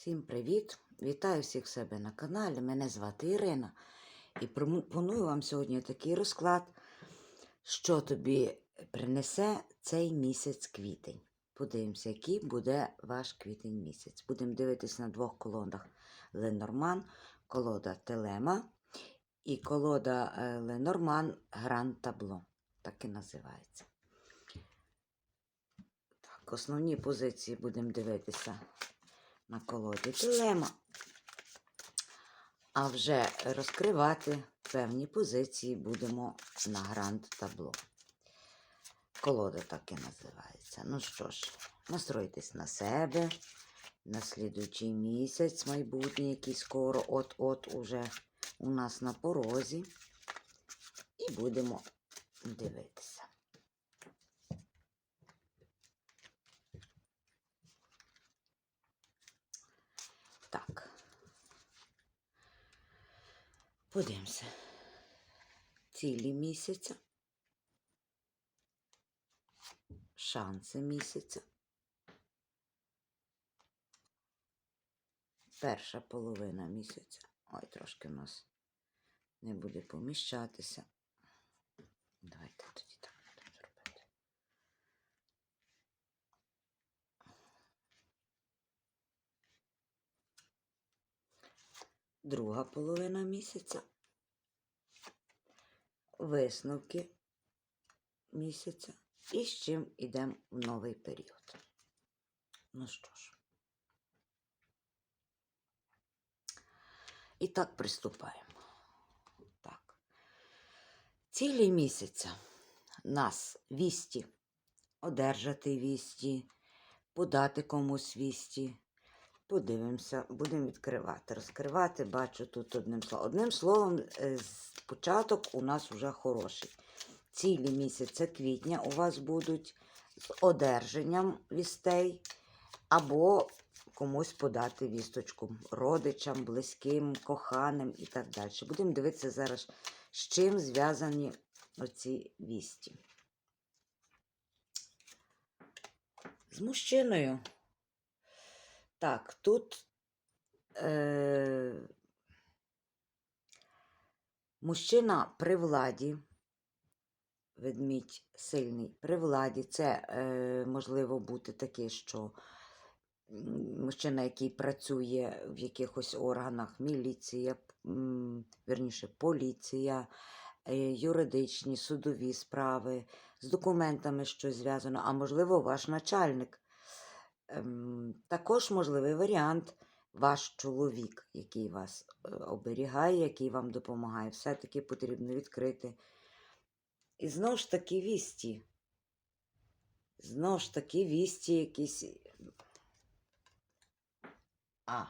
Всім привіт! Вітаю всіх себе на каналі. Мене звати Ірина. І пропоную вам сьогодні такий розклад, що тобі принесе цей місяць квітень. Подивимося, який буде ваш квітень місяць. Будемо дивитись на двох колодах Ленорман, колода Телема і колода е, Ленорман Гран Табло. Так і називається. Так, основні позиції будемо дивитися на колоді Телема. А вже розкривати певні позиції будемо на гранд табло. Колода так і називається. Ну що ж, настройтесь на себе, на слідуючий місяць майбутній, який скоро от-от уже у нас на порозі. І будемо дивитися. Так. Подивимося. Цілі місяця. Шанси місяця. Перша половина місяця. Ой, трошки в нас не буде поміщатися. Давайте тоді так будемо зробити. Друга половина місяця. Висновки місяця. І з чим йдемо в новий період. Ну що ж. І так приступаємо. Так. Цілі місяця нас вісті, одержати вісті, подати комусь вісті. Подивимося, будемо відкривати. Розкривати, бачу тут одним словом. Одним словом, е, початок у нас вже хороший. Цілі місяця квітня у вас будуть з одержанням вістей, або комусь подати вісточку родичам, близьким, коханим і так далі. Будемо дивитися зараз, з чим зв'язані оці вісті. З мужчиною. Так, тут е, мужчина при владі, ведмідь сильний при владі. Це е, можливо бути таке, що мужчина, який працює в якихось органах, міліція, м, вірніше, поліція, е, юридичні, судові справи, з документами щось зв'язано, а можливо, ваш начальник. Ем, Також можливий варіант ваш чоловік, який вас е, оберігає, який вам допомагає. Все-таки потрібно відкрити. І знову ж таки вісті. Знову ж таки вісті якісь. А.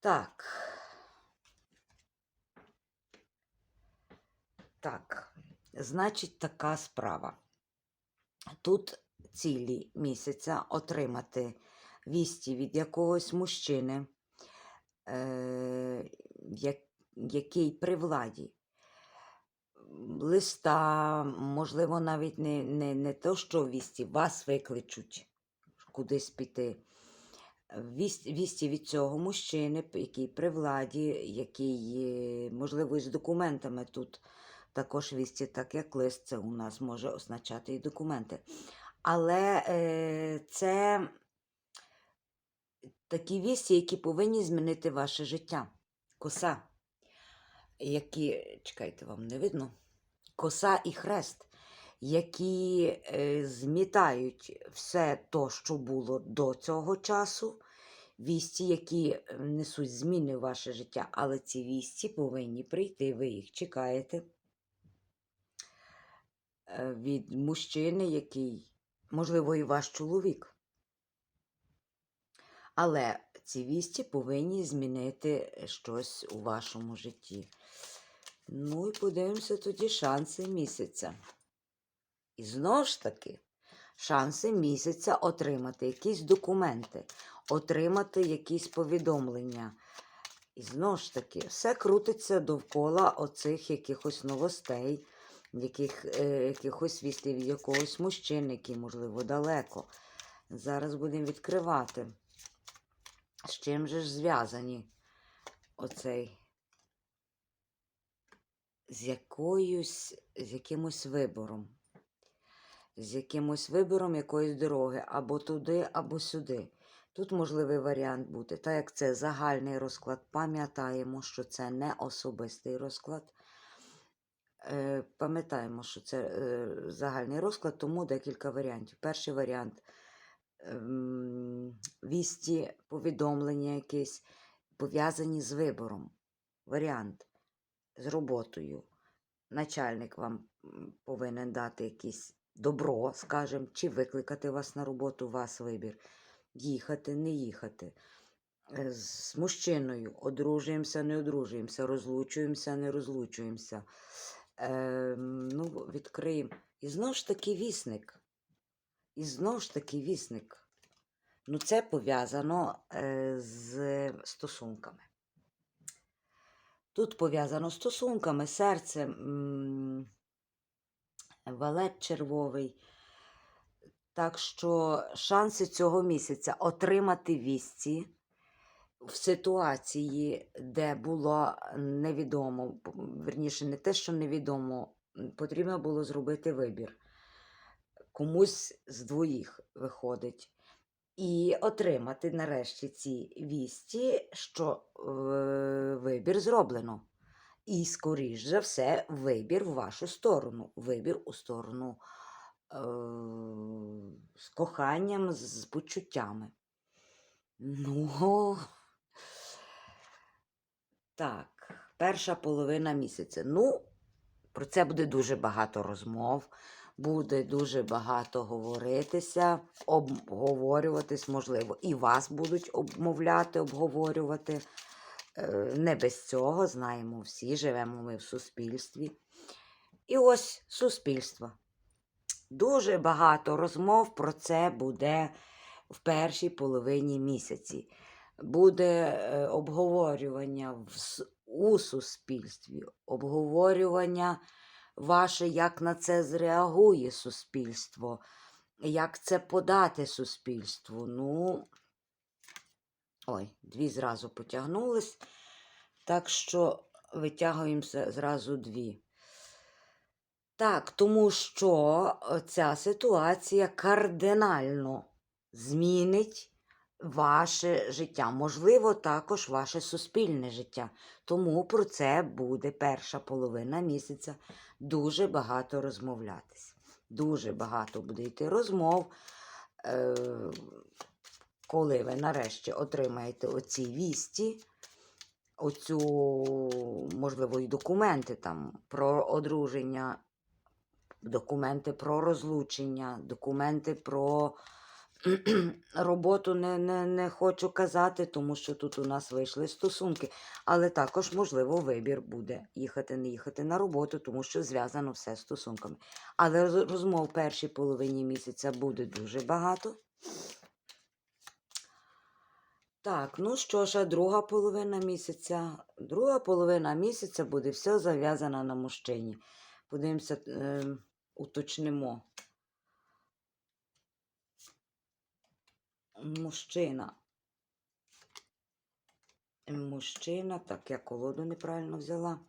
Так. Так. Значить, така справа. Тут цілі місяця отримати вісті від якогось мужчини, е, який при владі. Листа, можливо, навіть не, не, не то, що вісті, вас викличуть кудись піти. Вість, вісті від цього мужчини, який при владі, який, е, можливо, із документами тут також вісті, так як лист, це у нас може означати і документи. Але е, це такі вісті, які повинні змінити ваше життя. Коса, які, чекайте, вам не видно? Коса і хрест, які е, змітають все то, що було до цього часу. Вісті, які несуть зміни в ваше життя, але ці вісті повинні прийти, ви їх чекаєте е, від мужчини, який, можливо, і ваш чоловік. Але ці вісті повинні змінити щось у вашому житті. Ну і подивимося тоді шанси місяця. І знову ж таки, шанси місяця отримати якісь документи, отримати якісь повідомлення. І знову ж таки, все крутиться довкола оцих якихось новостей, яких, е, якихось вістів якогось мужчини, який, можливо, далеко. Зараз будемо відкривати. З чим же ж зв'язані оцей? З якоюсь, з якимось вибором. З якимось вибором якоїсь дороги або туди, або сюди. Тут можливий варіант бути. Так як це загальний розклад, пам'ятаємо, що це не особистий розклад. Е, Пам'ятаємо, що це е, загальний розклад, тому декілька варіантів. Перший варіант ем, вісті, повідомлення якісь пов'язані з вибором. Варіант з роботою. Начальник вам повинен дати якесь добро, скажімо, чи викликати вас на роботу, у вас вибір. Їхати, не їхати. Е, З мужчиною одружуємося, не одружуємося, розлучуємося, не розлучуємося. Ем, ну, відкриємо. І знову ж таки вісник. І знову ж таки вісник. Ну, це пов'язано е, з стосунками. Тут пов'язано з стосунками, серце, валет червовий. Так що шанси цього місяця отримати вісті в ситуації, де було невідомо, верніше, не те, що невідомо, потрібно було зробити вибір. Комусь з двоїх виходить. І отримати нарешті ці вісті, що е, вибір зроблено. І, скоріш за все, вибір в вашу сторону. Вибір у сторону е, з коханням, з почуттями. Ну, так, перша половина місяця. Ну, про це буде дуже багато розмов, буде дуже багато говоритися, обговорюватись, можливо, і вас будуть обмовляти, обговорювати. Е, Не без цього, знаємо всі, живемо ми в суспільстві. І ось суспільство. Дуже багато розмов про це буде в першій половині місяці. Буде е, обговорювання в, у суспільстві, обговорювання ваше, як на це зреагує суспільство, як це подати суспільству. Ну, ой, дві зразу потягнулись, так що витягуємося зразу дві. Так, тому що ця ситуація кардинально змінить ваше життя, можливо, також ваше суспільне життя. Тому про це буде перша половина місяця дуже багато розмовлятись. Дуже багато буде йти розмов. Е, коли ви нарешті отримаєте оці вісті, оцю, можливо, і документи там про одруження, документи про розлучення, документи про роботу не, не, не хочу казати, тому що тут у нас вийшли стосунки. Але також, можливо, вибір буде їхати, не їхати на роботу, тому що зв'язано все з стосунками. Але розмов в першій половині місяця буде дуже багато. Так, ну що ж, а друга половина місяця. Друга половина місяця буде все зав'язано на мужчині. Подивимося, е, уточнимо. Мужчина. Мужчина, так, я колоду неправильно взяла.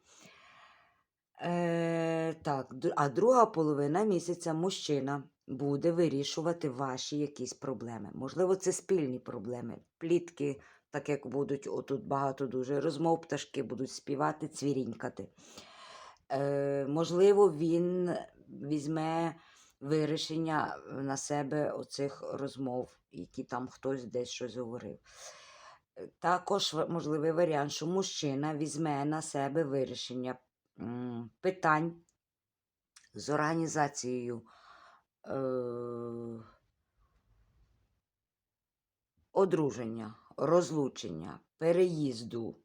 Е, так, а друга половина місяця мужчина буде вирішувати ваші якісь проблеми. Можливо, це спільні проблеми. Плітки, так як будуть отут багато дуже розмов, пташки будуть співати, цвірінькати. Е, можливо, він візьме вирішення на себе оцих розмов, які там хтось десь щось говорив. Е, Також можливий варіант, що мужчина візьме на себе вирішення питань з організацією е, одруження, розлучення, переїзду.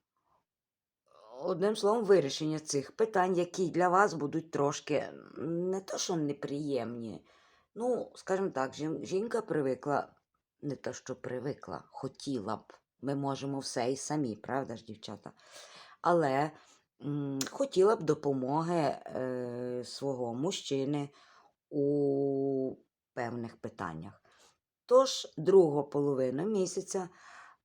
Одним словом, вирішення цих питань, які для вас будуть трошки не то, що неприємні. Ну, скажімо так, жінка привикла, не те, що привикла, хотіла б. Ми можемо все і самі, правда ж, дівчата? Але м, хотіла б допомоги е, свого мужчини у певних питаннях. Тож, друга половина місяця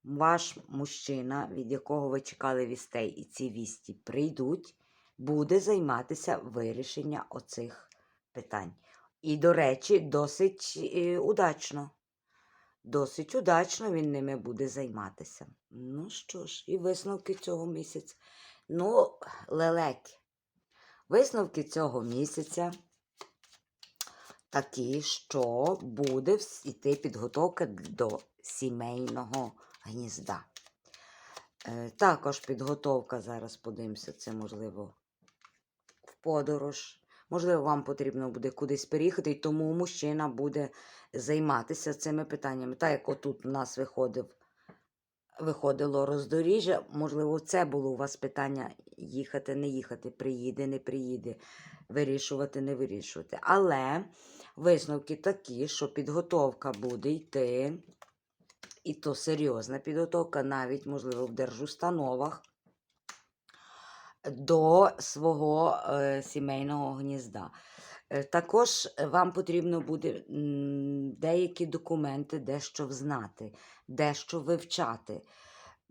ваш мужчина, від якого ви чекали вістей, і ці вісті прийдуть, буде займатися вирішення оцих питань. І, до речі, досить е, удачно. Досить удачно він ними буде займатися. Ну що ж, і висновки цього місяця. Ну, лелеки. Висновки цього місяця такі, що буде іти підготовка до сімейного гнізда. Е, також підготовка, зараз подивимося, це можливо в подорож. Можливо, вам потрібно буде кудись переїхати, і тому мужчина буде займатися цими питаннями. Так як отут у нас виходив, виходило роздоріжжя, можливо, це було у вас питання їхати, не їхати, приїде, не приїде, вирішувати, не вирішувати. Але висновки такі, що підготовка буде йти, і то серйозна підготовка, навіть, можливо, в держустановах до свого е, сімейного гнізда. Е, Також вам потрібно буде м, деякі документи дещо взнати, дещо вивчати.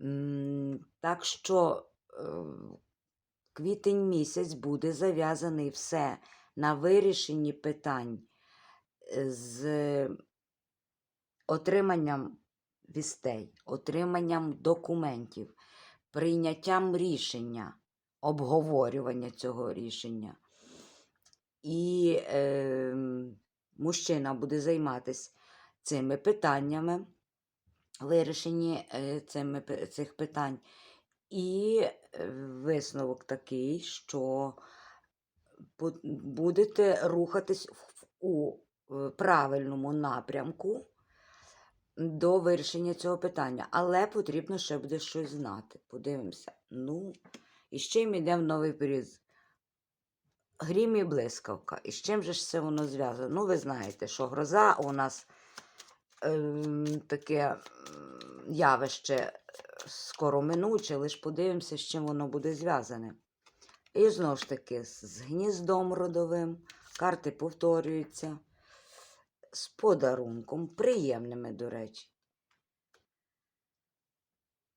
М, Так що е, квітень місяць буде зав'язаний все на вирішенні питань з отриманням вістей, отриманням документів, прийняттям рішення, обговорювання цього рішення. І е, мужчина буде займатися цими питаннями, вирішенні е, цими, цих питань. І е, висновок такий, що будете рухатись у е, правильному напрямку до вирішення цього питання. Але потрібно ще буде щось знати. Подивимося. Ну, і з чим йде в новий період? Грім і блискавка. І з чим же ж це воно зв'язано? Ну, ви знаєте, що гроза у нас ем, таке явище е, скоро минуче, лише подивимося, з чим воно буде зв'язане. І знову ж таки, з гніздом родовим, карти повторюються, з подарунком, приємними, до речі.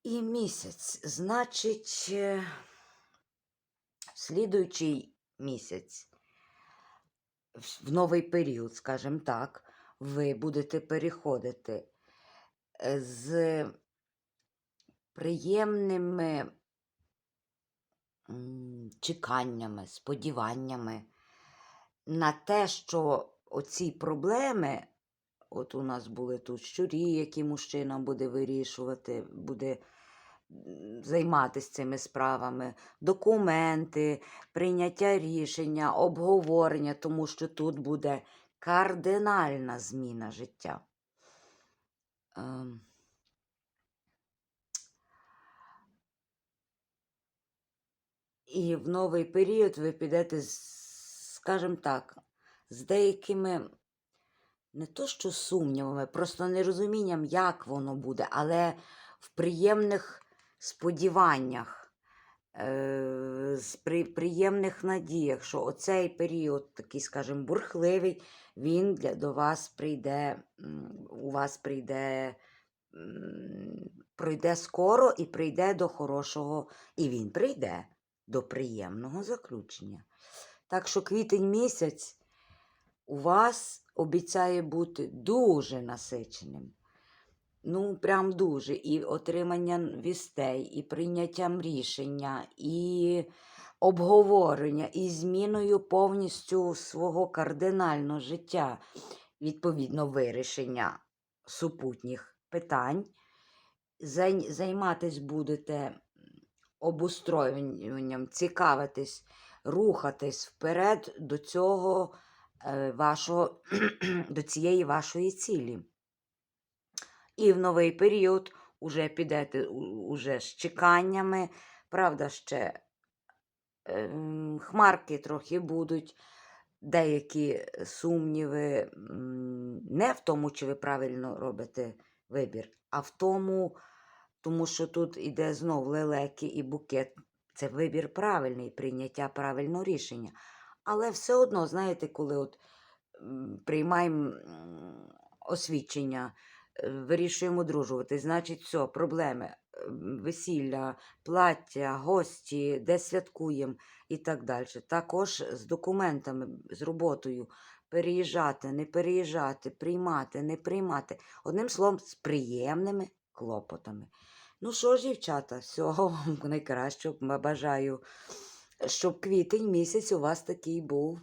І місяць, значить, е, слідуючий місяць, в- новий період, скажімо так, ви будете переходити е, з приємними чеканнями, сподіваннями на те, що оці проблеми, от у нас були тут щурі, які мужчина буде вирішувати, буде займатися цими справами, документи, прийняття рішення, обговорення, тому що тут буде кардинальна зміна життя. Ем, І в новий період ви підете, скажімо так, з деякими не то що сумнівами, просто нерозумінням, як воно буде, але в приємних сподіваннях, е, з приємних надіях, що оцей період, такий, скажімо, бурхливий, він для, до вас прийде, у вас прийде, пройде скоро і прийде до хорошого, і він прийде до приємного заключення. Так що квітень місяць у вас обіцяє бути дуже насиченим. Ну, прям дуже. І отриманням вістей, і прийняттям рішення, і обговорення, і зміною повністю свого кардинального життя, відповідно, вирішення супутніх питань. Займатись будете обустроюванням, цікавитись, рухатись вперед до цього вашого, до цієї вашої цілі. І в новий період уже підете уже з чеканнями. Правда, ще ем, хмарки трохи будуть, деякі сумніви не в тому, чи ви правильно робите вибір, а в тому, тому що тут іде знов лелеки і букет. Це вибір правильний, прийняття правильного рішення. Але все одно, знаєте, коли от приймаємо освідчення е, вирішуємо одружувати. Значить, все, проблеми, е, весілля, плаття, гості, де святкуємо і так далі. Також з документами, з роботою. Переїжджати, не переїжджати, приймати, не приймати. Одним словом, з приємними клопотами. Ну що ж, дівчата, всього вам найкращого бажаю, щоб квітень місяць у вас такий був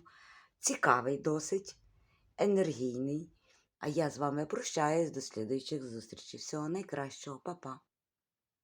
цікавий, досить енергійний. А я з вами прощаюсь до слідуючих зустрічей. Всього найкращого, Па-па.